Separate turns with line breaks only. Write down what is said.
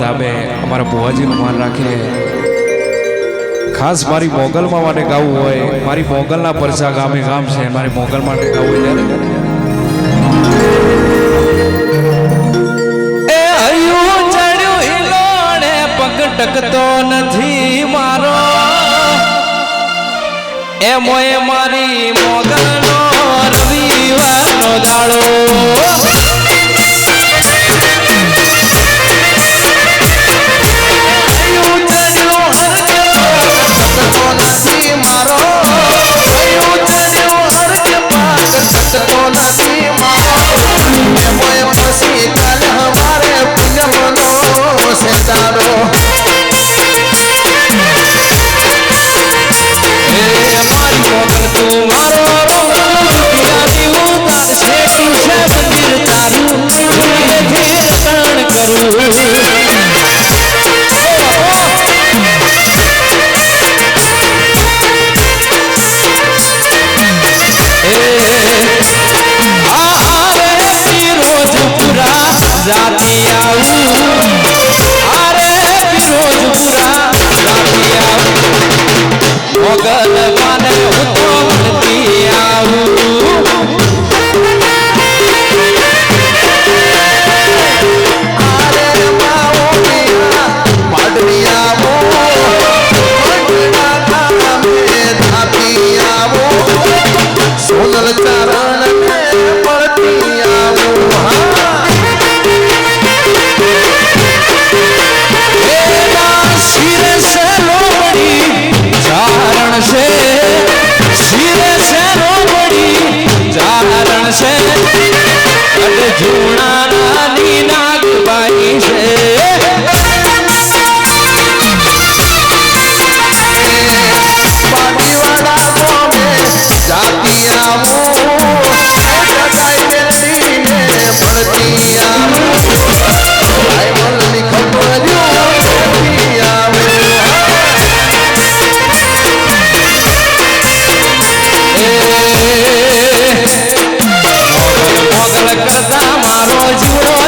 ધાબે અમારા બુવાજીનું માન રાખીને ખાસ મારી મોગલમાં માટે ગાવું હોય, મારી મોગલના પરચા ગામે ગામ છે, મારી મોગલ માટે ગાવું હોય ત્યારે ટકતો નથી મારો. એ મારી મોગલનો Do it all.